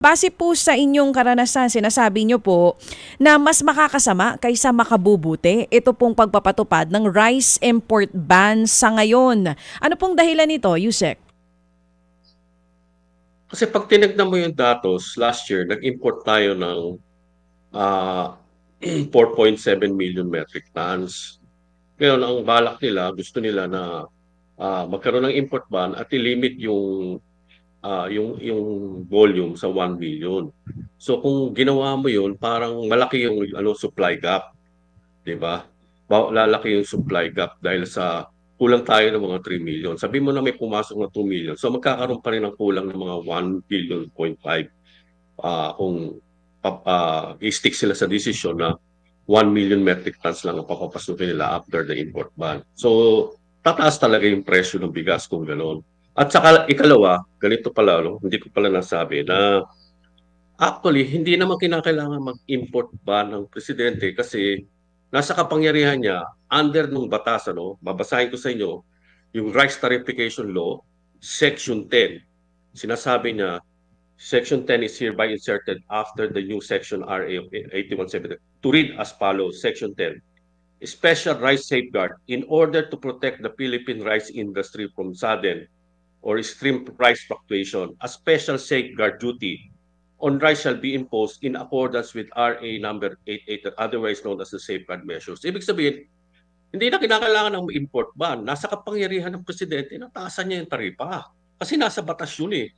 Base po sa inyong karanasan, sinasabi nyo po na mas makakasama kaysa makabubuti ito pong pagpapatupad ng rice import ban sa ngayon. Ano pong dahilan nito, Yusek? Kasi pag tinignan mo yung datos, last year, nag-import tayo ng ah, 4.7 million metric tons. Ngayon, ang balak nila, gusto nila na ah, magkaroon ng import ban at i-limit yung ah, yung yung volume sa 1 million. So kung ginawa mo yun, parang malaki yung ano supply gap, 'di ba? Lalaki yung supply gap dahil sa kulang tayo ng mga 3 million. Sabi mo na may pumasok na 2 million. So magkakaroon pa rin ng kulang ng mga 1 billion point 5 ah, kung ah, i-stick sila sa desisyon na 1 million metric tons lang ang papapasukin nila after the import ban. So tataas talaga yung presyo ng bigas kung gano'n. At saka ikalawa, ganito pala, no? hindi ko pala nasabi na actually hindi naman kinakailangan mag-import ba ng presidente kasi nasa kapangyarihan niya under nung batas, ano, babasahin ko sa inyo, yung Rice Tarification Law, Section 10. Sinasabi niya, Section 10 is hereby inserted after the new Section RA of 8170 to read as follows, Section 10. Special rice safeguard in order to protect the Philippine rice industry from sudden or extreme price fluctuation, a special safeguard duty on rice shall be imposed in accordance with RA number 88, otherwise known as the safeguard measures. Ibig sabihin, hindi na kinakailangan ng import ban. Nasa kapangyarihan ng presidente, nataasan niya yung taripa. Kasi nasa batas yun eh.